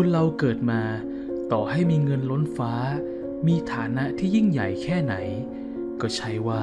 คนเราเกิดมา ต่อให้มีเงินล้นฟ้า มีฐานะที่ยิ่งใหญ่แค่ไหน ก็ใช่ว่า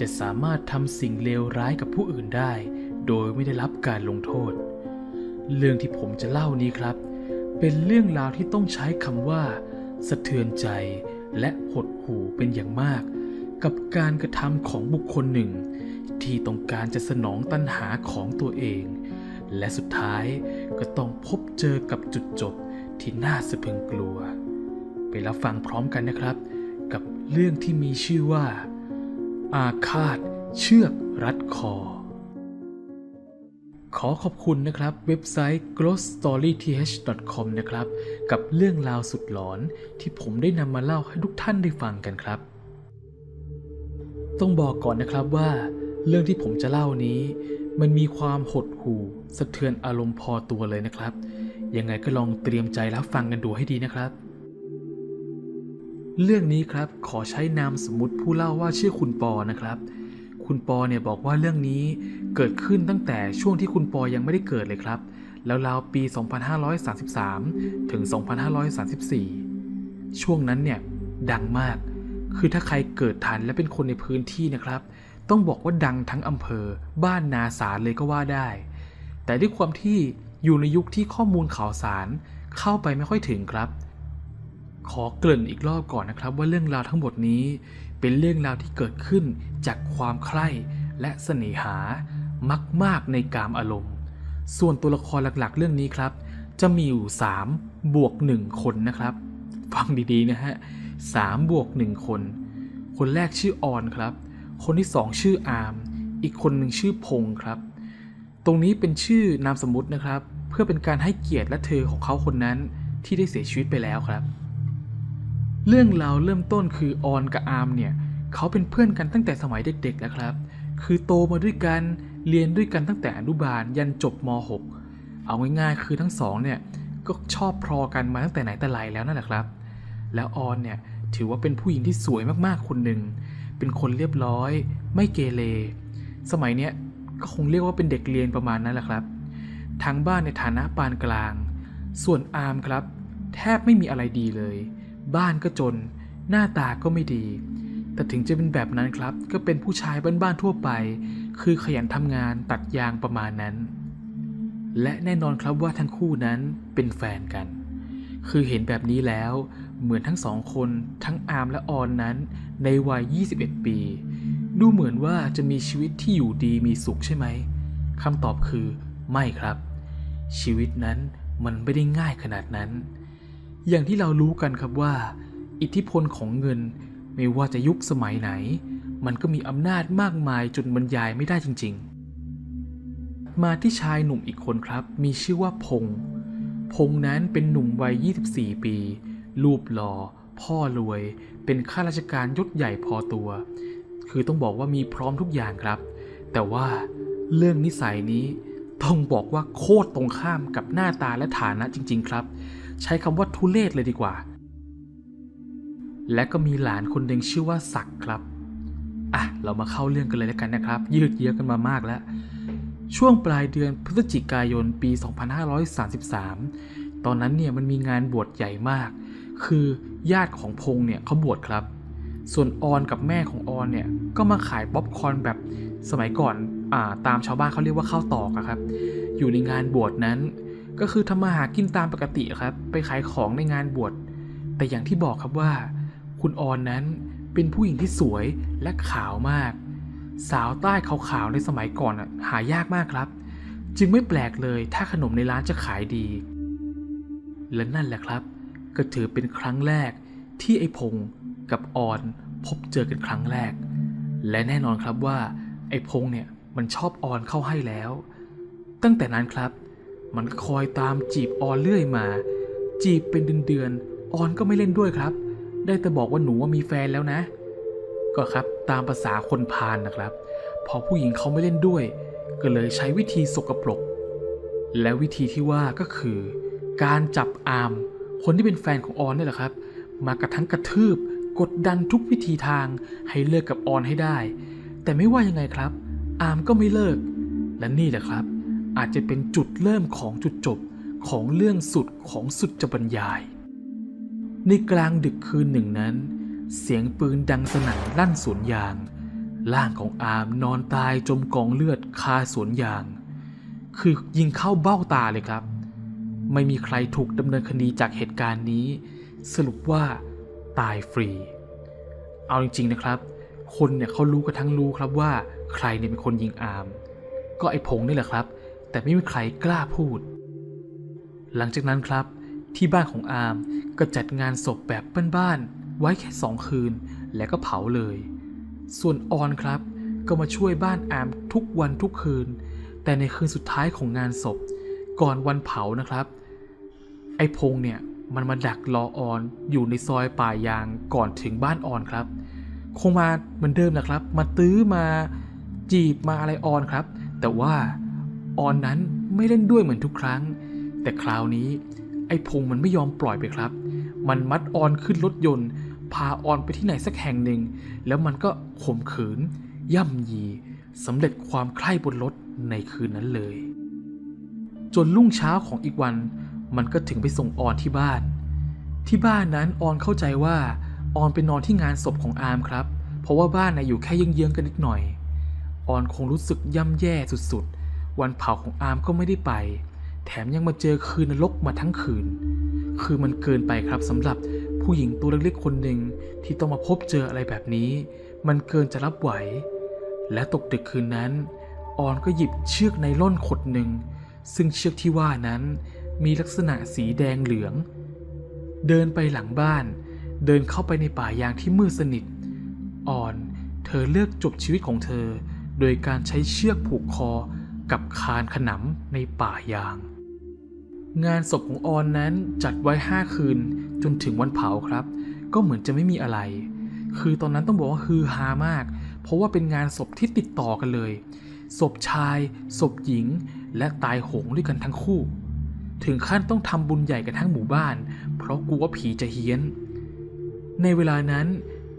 จะสามารถทำสิ่งเลวร้ายกับผู้อื่นได้ โดยไม่ได้รับการลงโทษ เรื่องที่ผมจะเล่านี้ครับ เป็นเรื่องราวที่ต้องใช้คำว่า สะเทือนใจและหดหู่เป็นอย่างมาก กับการกระทำของบุคคลหนึ่ง ที่ต้องการจะสนองตัณหาของตัวเอง และสุดท้ายก็ต้องพบเจอกับจุดจบ ที่น่าสะพึงกลัว ไปรับฟังพร้อมกันนะครับ กับเรื่องที่มีชื่อว่า อาฆาตเชือกรัดคอ ขอขอบคุณนะครับ เว็บไซต์ growthstoryth.com นะครับ กับเรื่องราวสุดหลอนที่ผมได้นำมาเล่าให้ทุกท่านได้ฟังกันครับ ต้องบอกก่อนนะครับว่า เรื่องที่ผมจะเล่านี้ มันมีความหดหู่สะเทือนอารมณ์พอตัวเลยนะครับ ยังไงก็ลองเตรียมใจรับฟังกันดูให้ดีนะครับ เรื่องนี้ครับขอใช้นามสมมติผู้เล่าว่าชื่อคุณปอนะครับ คุณปอเนี่ยบอกว่าเรื่องนี้เกิดขึ้นตั้งแต่ช่วงที่คุณปอยังไม่ได้เกิดเลยครับ แล้วราวปี 2533 ถึง 2534 ช่วงนั้นเนี่ยดังมาก คือถ้าใครเกิดทันและเป็นคนในพื้นที่นะครับ ต้องบอกว่าดังทั้งอำเภอ บ้านนาสารเลยก็ว่าได้ แต่ด้วยความที่ อยู่ในยุคที่ข้อมูลข่าวสารเข้าไปไม่ค่อยถึงครับ ขอเกริ่นอีกรอบก่อนนะครับ ว่าเรื่องราวทั้งหมดนี้ เป็นเรื่องราวที่เกิดขึ้นจากความใคร่และเสน่หา มาก ๆ ในกามอารมณ์ ส่วนตัวละครหลักๆ เรื่องนี้ครับ จะมีอยู่3บวก1คนนะครับ ฟังดีๆนะฮะ3บวก1คน คนแรกชื่อออนครับ คนที่ 2 ชื่ออาร์ม อีกคนหนึ่งชื่อพงษ์ครับ ตรงนี้เป็นชื่อนามสมมุตินะครับ พื่อเป็นการให้เกียรติและเธอของเขาคนนั้นที่ได้เสียชีวิตไปแล้วครับ เรื่องราวเริ่มต้นคือออนกับอาร์มเนี่ยเขาเป็นเพื่อนกันตั้งแต่สมัยเด็กๆแล้วครับ คือโตมาด้วยกันเรียนด้วยกันตั้งแต่อนุบาลยันจบม .6 เอาง่ายๆคือทั้งสองเนี่ยก็ชอบพอกันมาตั้งแต่ไหนแต่ไรแล้วนั่นแหละครับ แล้วออนเนี่ยถือว่าเป็นผู้หญิงที่สวยมากๆคนหนึ่ง เป็นคนเรียบร้อย ไม่เกเร สมัยเนี้ยก็คงเรียกว่าเป็นเด็กเรียนประมาณนั้นแหละครับ ทางบ้านในฐานะปานกลาง ส่วนอาร์มครับ แทบไม่มีอะไรดีเลย บ้านก็จน หน้าตาก็ไม่ดี แต่ถึงจะเป็นแบบนั้นครับ ก็เป็นผู้ชายบ้านๆทั่วไป คือขยันทำงานตัดยางประมาณนั้น และแน่นอนครับว่าทั้งคู่นั้นเป็นแฟนกัน คือเห็นแบบนี้แล้ว เหมือนทั้งสองคนทั้งอาร์มและออนนั้น ในวัย 21 ปี ดูเหมือนว่าจะมีชีวิตที่อยู่ดีมีสุขใช่ไหมคำตอบคือ ไม่ครับ ชีวิตนั้นมันไม่ได้ง่ายขนาดนั้น อย่างที่เรารู้กันครับว่า อิทธิพลของเงินไม่ว่าจะยุคสมัยไหน มันก็มีอำนาจมากมายจนบรรยายไม่ได้จริง ๆ มาที่ชายหนุ่มอีกคนครับ มีชื่อว่าพงษ์พงษ์นั้นเป็นหนุ่มวัย 24 ปี รูปหล่อพ่อรวย เป็นข้าราชการยศใหญ่พอตัว คือต้องบอกว่ามีพร้อมทุกอย่างครับ แต่ว่าเรื่องนิสัยนี้ ต้องบอกว่าโคตรตรงข้ามกับหน้าตาและฐานะจริง ๆ ครับ ใช้คำว่าทุเลศเลยดีกว่า และก็มีหลานคนหนึ่งชื่อว่าศักดิ์ครับอะเรามาเข้าเรื่องกันเลยแล้วกันนะครับ ยืดเยื้อกันมามากแล้ว ช่วงปลายเดือนพฤศจิกายนปี 2533 ตอนนั้นเนี่ยมันมีงานบวชใหญ่มาก คือญาติของพงษ์เนี่ยเขาบวชครับ ส่วนออนกับแม่ของออนเนี่ยก็มาขายป๊อปคอร์นแบบสมัยก่อน ตามชาวบ้านเขาเรียกว่าข้าวตอกครับ อยู่ในงานบวชนั้น ก็คือทำมาหากินตามปกติครับ ไปขายของในงานบวช แต่อย่างที่บอกครับว่า คุณออนนั้นเป็นผู้หญิงที่สวยและขาวมาก สาวใต้ขาวๆในสมัยก่อนหายากมากครับ จึงไม่แปลกเลยถ้าขนมในร้านจะขายดี และนั่นแหละครับ ก็ถือเป็นครั้งแรกที่ไอ้พงกับออนพบเจอกันครั้งแรก และแน่นอนครับว่าไอ้พงเนี่ย มันชอบออนเข้าให้แล้ว ตั้งแต่นั้นครับ มันก็คอยตามจีบออนเรื่อยมา จีบเป็นเดือนๆออนก็ไม่เล่นด้วยครับ ได้แต่บอกว่าหนูว่ามีแฟนแล้วนะ ก็ครับตามภาษาคนพาลนนะครับ พอผู้หญิงเขาไม่เล่นด้วย ก็เลยใช้วิธีสกปรก และวิธีที่ว่าก็คือ การจับอาม คนที่เป็นแฟนของออนนี่แหละครับ มากระทั้งกระทืบกดดันทุกวิธีทางให้เลิกกับออนให้ได้ แต่ไม่ว่ายังไงครับ อามก็ไม่เลิก และนี่แหละครับ อาจจะเป็นจุดเริ่มของจุดจบของเรื่องสุดของสุดจะบรรยาย ในกลางดึกคืนหนึ่งนั้น เสียงปืนดังสนั่นลั่นสวนยาง ร่างของอามนอนตายจมกองเลือดคาสวนยาง คือยิงเข้าเบ้าตาเลยครับ ไม่มีใครถูกดำเนินคดีจากเหตุการณ์นี้ สรุปว่าตายฟรี เอาจริงๆนะครับ คนเนี่ยเขารู้กันทั้งรู้ครับว่า ใครเนี่ยเป็นคนยิงอาม ก็ไอ้พงนี่แหละครับ แต่ไม่มีใครกล้าพูด หลังจากนั้นครับ ที่บ้านของอามก็จัดงานศพแบบบ้านๆไว้แค่สองคืน แล้วก็เผาเลย ส่วนออนครับ ก็มาช่วยบ้านอามทุกวันทุกคืน แต่ในคืนสุดท้ายของงานศพ ก่อนวันเผานะครับ ไอ้พงเนี่ยมันมาดักรอออนอยู่ในซอยป่ายางก่อนถึงบ้านออนครับ คงมาเหมือนเดิมนะครับ มาตื้อมา จีบมาอะไรออนครับ แต่ว่าออนนั้นไม่เล่นด้วยเหมือนทุกครั้ง แต่คราวนี้ ไอ้พงมันไม่ยอมปล่อยไปครับ มันมัดออนขึ้นรถยนต์ พาออนไปที่ไหนสักแห่งหนึ่ง แล้วมันก็ข่มขืน ย่ำยีสำเร็จความใคร่บนรถในคืนนั้นเลย จนรุ่งเช้าของอีกวัน มันก็ถึงไปส่งออนที่บ้าน ที่บ้านนั้นออนเข้าใจว่าออนไปนอนที่งานศพของอาร์มครับ เพราะว่าบ้านนะอยู่แค่เยื้องๆกันนิดหน่อย ออนคงรู้สึกย่ำแย่สุดๆ วันเผาของอาร์มก็ไม่ได้ไป แถมยังมาเจอคืนนรกมาทั้งคืน คือมันเกินไปครับสำหรับผู้หญิงตัวเล็กๆคนหนึ่งที่ต้องมาพบเจออะไรแบบนี้ มันเกินจะรับไหว และตกดึกคืนนั้น ออนก็หยิบเชือกไนล่อนขดหนึ่ง ซึ่งเชือกที่ว่านั้นมีลักษณะสีแดงเหลือง เดินไปหลังบ้าน เดินเข้าไปในป่ายางที่มืดสนิทออน เธอเลือกจบชีวิตของเธอ โดยการใช้เชือกผูกคอกับคานขนำในป่ายาง งานศพของออนนั้นจัดไว้ห้าคืนจนถึงวันเผาครับ ก็เหมือนจะไม่มีอะไร คือตอนนั้นต้องบอกว่าฮือฮามาก เพราะว่าเป็นงานศพที่ติดต่อกันเลย ศพชาย ศพหญิง และตายโหงด้วยกันทั้งคู่ ถึงขั้นต้องทำบุญใหญ่กันทั้งหมู่บ้าน เพราะกลัวว่าผีจะเฮี้ยน ในเวลานั้น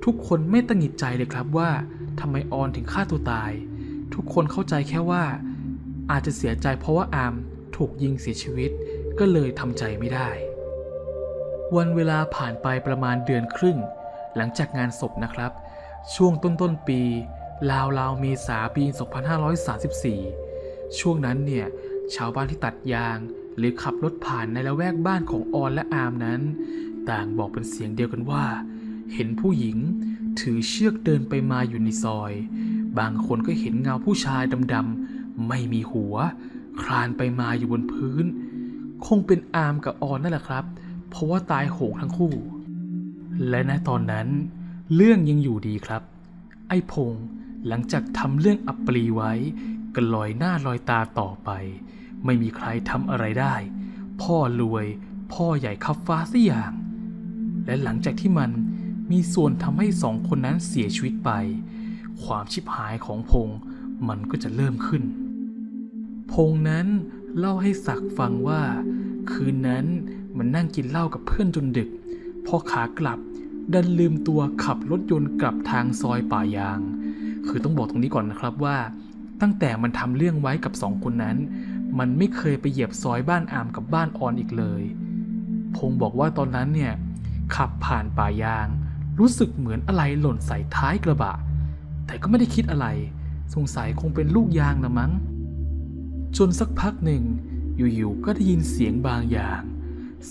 ทุกคนไม่ตังหิดใจเลยครับว่า ทำไมออนถึงฆ่าตัวตาย ทุกคนเข้าใจแค่ว่า อาจจะเสียใจเพราะว่าอามถูกยิงเสียชีวิต ก็เลยทำใจไม่ได้ วันเวลาผ่านไปประมาณเดือนครึ่ง หลังจากงานศพนะครับ ช่วงต้นต้นปีราวราวเมษาปี 2534 ช่วงนั้นเนี่ย ชาวบ้านที่ตัดยาง หรือขับรถผ่านในละแวกบ้านของออนและอามนั้น ต่างบอกเป็นเสียงเดียวกันว่า เห็นผู้หญิง ถือเชือกเดินไปมาอยู่ในซอย บางคนก็เห็นเงาผู้ชายดำๆไม่มีหัว คลานไปมาอยู่บนพื้น คงเป็นอามกับออนนั่นแหละครับ เพราะว่าตายโหงทั้งคู่ และณตอนนั้น เรื่องยังอยู่ดีครับ ไอ้พงษ์หลังจากทำเรื่องอัปรีไว้ก็ลอยหน้าลอยตาต่อไป ไม่มีใครทำอะไรได้ พ่อรวย พ่อใหญ่ขับฟ้าสัอย่าง และหลังจากที่มัน มีส่วนทำให้สองคนนั้นเสียชีวิตไป ความชิบหายของพงษ์มันก็จะเริ่มขึ้น พงษ์นั้นเล่าให้ศักดิ์ฟังว่า คืนนั้นมันนั่งกินเหล้ากับเพื่อนจนดึก พอขากลับ ดันลืมตัวขับรถยนต์กลับทางซอยป่ายาง คือต้องบอกตรงนี้ก่อนนะครับว่า ตั้งแต่มันทำเรื่องไว้กับสองคนนั้น มันไม่เคยไปเหยียบซอยบ้านอามกับบ้านออนอีกเลย พงษ์บอกว่าตอนนั้นเนี่ยขับผ่านป่ายาง รู้สึกเหมือนอะไรหล่นใส่ท้ายกระบะ แต่ก็ไม่ได้คิดอะไร สงสัยคงเป็นลูกยางละมั้ง จนสักพักหนึ่ง อยู่ๆก็ได้ยินเสียงบางอย่าง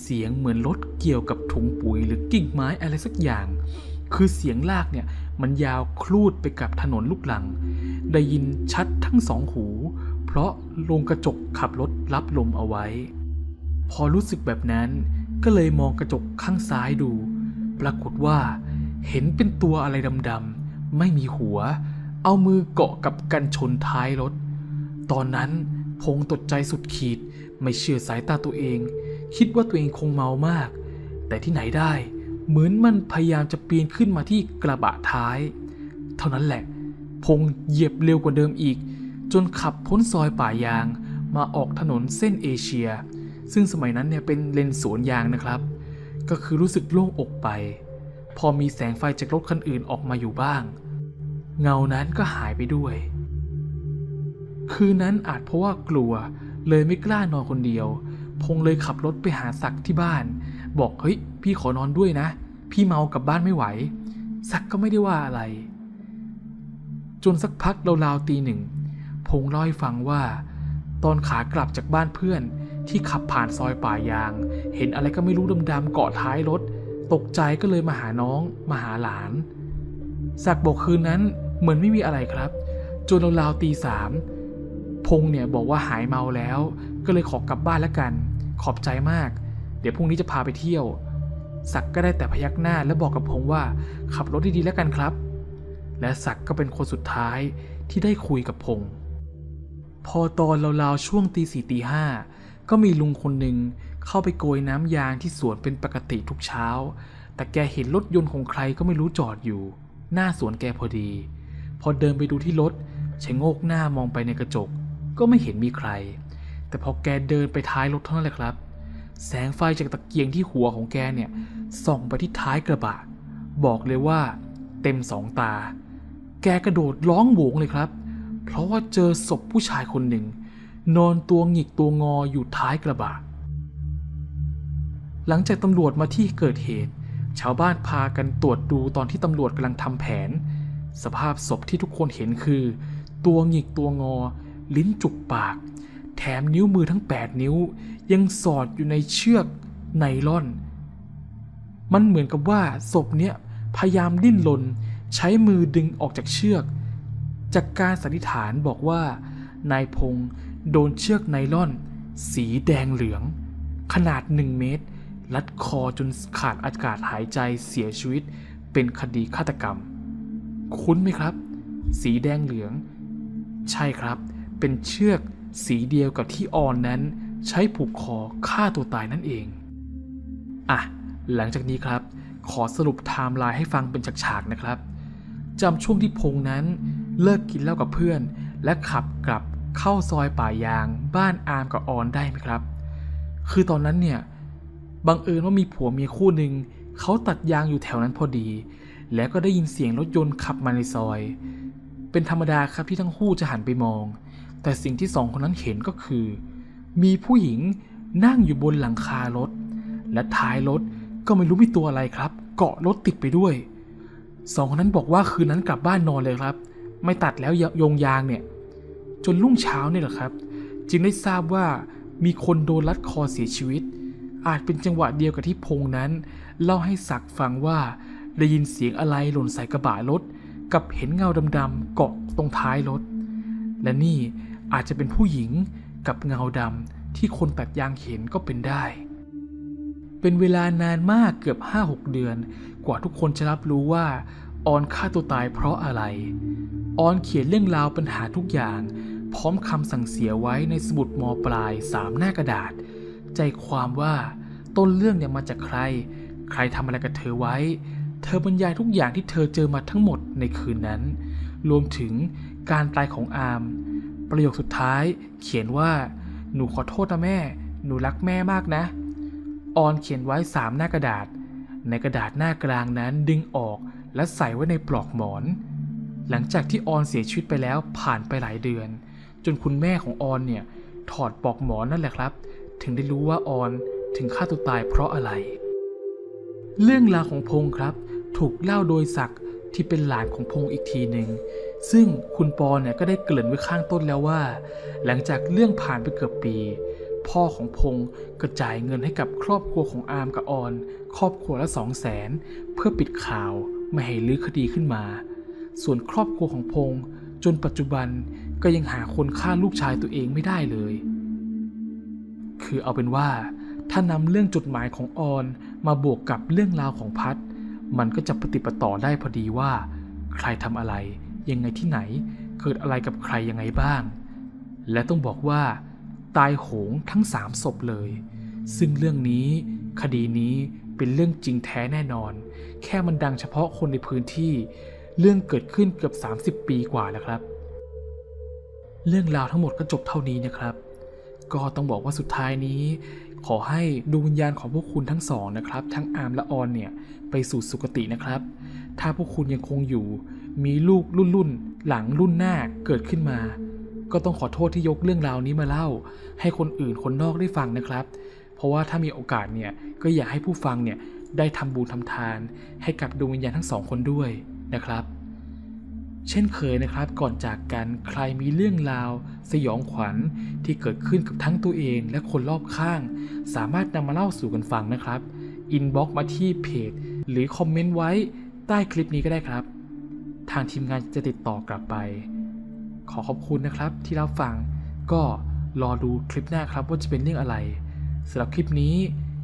เสียงเหมือนรถเกี่ยวกับถุงปุ๋ยหรือกิ่งไม้อะไรสักอย่าง คือเสียงลากเนี่ยมันยาวคลูดไปกับถนนลูกหลัง ได้ยินชัดทั้งสองหู เพราะลงกระจกขับรถรับลมเอาไว้ พอรู้สึกแบบนั้นก็เลยมองกระจกข้างซ้ายดู ปรากฏว่า เห็นเป็นตัวอะไรดำๆ ไม่มีหัว เอามือเกาะกับกันชนท้ายรถ ตอนนั้นพงตกใจสุดขีด ไม่เชื่อสายตาตัวเอง คิดว่าตัวเองคงเมามาก แต่ที่ไหนได้ เหมือนมันพยายามจะปีนขึ้นมาที่กระบะท้าย เท่านั้นแหละ พงเหยียบเร็วกว่าเดิมอีก จนขับพ้นซอยป่ายางมาออกถนนเส้นเอเชีย ซึ่งสมัยนั้นเนี่ยเป็นเลนสวนยางนะครับ ก็คือรู้สึกโล่งอกไป พอมีแสงไฟจากรถคันอื่นออกมาอยู่บ้าง เงานั้นก็หายไปด้วย คืนนั้นอาจเพราะว่ากลัวเลยไม่กล้านอนคนเดียว พงเลยขับรถไปหาศักดิ์ที่บ้าน บอกเฮ้ย พี่ขอนอนด้วยนะ พี่เมากลับบ้านไม่ไหวศักดิ์ก็ไม่ได้ว่าอะไร จนสักพักราวๆตีหนึ่งพงเล่าให้ฟังว่า ตอนขากลับจากบ้านเพื่อนที่ขับผ่านซอยป่ายาง เห็นอะไรก็ไม่รู้ดำๆเกาะท้ายรถ ตกใจก็เลยมาหาน้องมาหาหลาน ศักบอกคืนนั้นเหมือนไม่มีอะไรครับ จนราวๆตีสามพงเนี่ยบอกว่าหายเมาแล้ว ก็เลยขอกลับบ้านแล้วกัน ขอบใจมาก เดี๋ยวพรุ่งนี้จะพาไปเที่ยว ศักก็ได้แต่พยักหน้าและบอกกับพงว่าขับรถดีๆแล้วกันครับ และศักก็เป็นคนสุดท้ายที่ได้คุยกับพงษ์พอตอนราวๆช่วงตีสี่ตีห้าก็มีลุงคนหนึ่ง เข้าไปโกยน้ำยางที่สวนเป็นปกติทุกเช้า แต่แกเห็นรถยนต์ของใครก็ไม่รู้จอดอยู่ หน้าสวนแกพอดี พอเดินไปดูที่รถชะโงกหน้ามองไปในกระจก ก็ไม่เห็นมีใคร แต่พอแกเดินไปท้ายรถเท่านั้นแหละครับ แสงไฟจากตะเกียงที่หัวของแกเนี่ยส่องไปที่ท้ายกระบะ บอกเลยว่า เต็มสองตา แกกระโดดร้องโหวงเลยครับ เพราะว่าเจอศพผู้ชายคนหนึ่ง นอนตัวหงิกตัวงออยู่ท้ายกระบะ หลังจากตำรวจมาที่เกิดเหตุ ชาวบ้านพากันตรวจดูตอนที่ตำรวจกำลังทำแผน สภาพศพที่ทุกคนเห็นคือ ตัวหงิกตัวงอ ลิ้นจุกปาก แถมนิ้วมือทั้ง 8 นิ้ว ยังสอดอยู่ในเชือกไนล่อน มันเหมือนกับว่าศพเนี้ยพยายามดิ้นรนใช้มือดึงออกจากเชือก จากการสันนิษฐานบอกว่านายพงษ์โดนเชือกไนล่อน สีแดงเหลือง ขนาดหนึ่งเมตร ลัดคอจนขาดอากาศหายใจเสียชีวิตเป็นคดีฆาตกรรม คุ้นไหมครับ สีแดงเหลือง ใช่ครับ เป็นเชือกสีเดียวกับที่ออนนั้น ใช้ผูกคอฆ่าตัวตายนั่นเองอะหลังจากนี้ครับ ขอสรุปไทม์ไลน์ให้ฟังเป็นฉากๆนะครับจำช่วงที่พงษ์นั้นเลิกกินเหล้ากับเพื่อน และขับกลับเข้าซอยป่ายาง บ้านอามกับออนได้ไหมครับ คือตอนนั้นเนี่ย บังเอิญว่ามีผัวเมียคู่หนึ่งเขาตัดยางอยู่แถวนั้นพอดี แล้วก็ได้ยินเสียงรถยนต์ขับมาในซอย เป็นธรรมดาครับที่ทั้งคู่จะหันไปมอง แต่สิ่งที่สองคนนั้นเห็นก็คือ มีผู้หญิงนั่งอยู่บนหลังคารถ และท้ายรถก็ไม่รู้มีตัวอะไรครับ เกาะรถติดไปด้วยสองคนนั้นบอกว่าคืนนั้นกลับบ้านนอนเลยครับ ไม่ตัดแล้วโยงยางเนี่ย จนรุ่งเช้าเนี่ยแหละครับ จึงได้ทราบว่ามีคนโดนลัดคอเสียชีวิต อาจเป็นจังหวะเดียวกับที่พงษ์นั้น เล่าให้ศักดิ์ฟังว่า ได้ยินเสียงอะไรหล่นใส่กระบะรถ กับเห็นเงาดำๆเกาะตรงท้ายรถ และนี่อาจจะเป็นผู้หญิงกับเงาดำที่คนตัดยางเห็นก็เป็นได้ เป็นเวลานานมากเกือบ 5-6 เดือน กว่าทุกคนจะรับรู้ว่าออนฆ่าตัวตายเพราะอะไร ออนเขียนเรื่องราวปัญหาทุกอย่าง พร้อมคำสั่งเสียไว้ในสมุดมปลายสามหน้ากระดาษ ใจความว่าต้นเรื่องเนี่ยมาจากใคร ใครทำอะไรกับเธอไว้ เธอบรรยายทุกอย่างที่เธอเจอมาทั้งหมดในคืนนั้น รวมถึงการตายของอาม ประโยคสุดท้ายเขียนว่า หนูขอโทษนะแม่ หนูรักแม่มากนะ ออนเขียนไว้สามหน้ากระดาษ ในกระดาษหน้ากลางนั้นดึงออกและใส่ไว้ในปลอกหมอน หลังจากที่ออนเสียชีวิตไปแล้วผ่านไปหลายเดือน จนคุณแม่ของออนเนี่ยถอดปลอกหมอนนั่นแหละครับ ถึงได้รู้ว่าออนถึงฆ่าตัวตายเพราะอะไร เรื่องราวของพงครับ ถูกเล่าโดยศักดิ์ที่เป็นหลานของพงอีกทีหนึ่งซึ่งคุณปอเนี่ยก็ได้เกริ่นไว้ข้างต้นแล้วว่า หลังจากเรื่องผ่านไปเกือบปี พ่อของพงก็จ่ายเงินให้กับครอบครัวของอาร์มกับออน ครอบครัวละสองแสนเพื่อปิดข่าวไม่ให้ลื้อคดีขึ้นมา ส่วนครอบครัวของพงจนปัจจุบันก็ยังหาคนฆ่าลูกชายตัวเองไม่ได้เลย คือเอาเป็นว่า ถ้านำเรื่องจดหมายของออนมาบวกกับเรื่องราวของพัด มันก็จะปฏิปต่อได้พอดีว่า ใครทำอะไร ยังไงที่ไหน เกิดอะไรกับใครยังไงบ้าง และต้องบอกว่า ตายโหงทั้งสามศพเลย ซึ่งเรื่องนี้ คดีนี้เป็นเรื่องจริงแท้แน่นอน แค่มันดังเฉพาะคนในพื้นที่ เรื่องเกิดขึ้นเกือบ 30 ปีกว่าแล้วครับ เรื่องราวทั้งหมดก็จบเท่านี้นะครับ ก็ต้องบอกว่าสุดท้ายนี้ ขอให้ดวงวิญญาณของพวกคุณทั้งสองนะครับ ทั้งอาร์มและออนเนี่ยไปสู่สุคตินะครับ ถ้าพวกคุณยังคงอยู่ มีลูกรุ่นรุ่นหลังรุ่นหน้าเกิดขึ้นมา ก็ต้องขอโทษที่ยกเรื่องราวนี้มาเล่า ให้คนอื่นคนนอกได้ฟังนะครับ เพราะว่าถ้ามีโอกาสเนี่ยก็อยากให้ผู้ฟังเนี่ยได้ทำบุญทำทาน ให้กับดวงวิญญาณทั้งสองคนด้วยนะครับ เช่นเคยนะครับก่อนจากกันใครมีเรื่องราว สยองขวัญที่เกิดขึ้นกับทั้งตัวเองและคนรอบข้าง สามารถนำมาเล่าสู่กันฟังนะครับอินบ็อกมาที่เพจ หรือคอมเมนต์ไว้ใต้คลิปนี้ก็ได้ครับ ทางทีมงานจะติดต่อกลับไป ขอขอบคุณนะครับที่รับฟัง ก็รอดูคลิปหน้าครับว่าจะเป็นเรื่องอะไรสำหรับคลิปนี้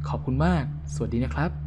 ขอบคุณมาก สวัสดีนะครับ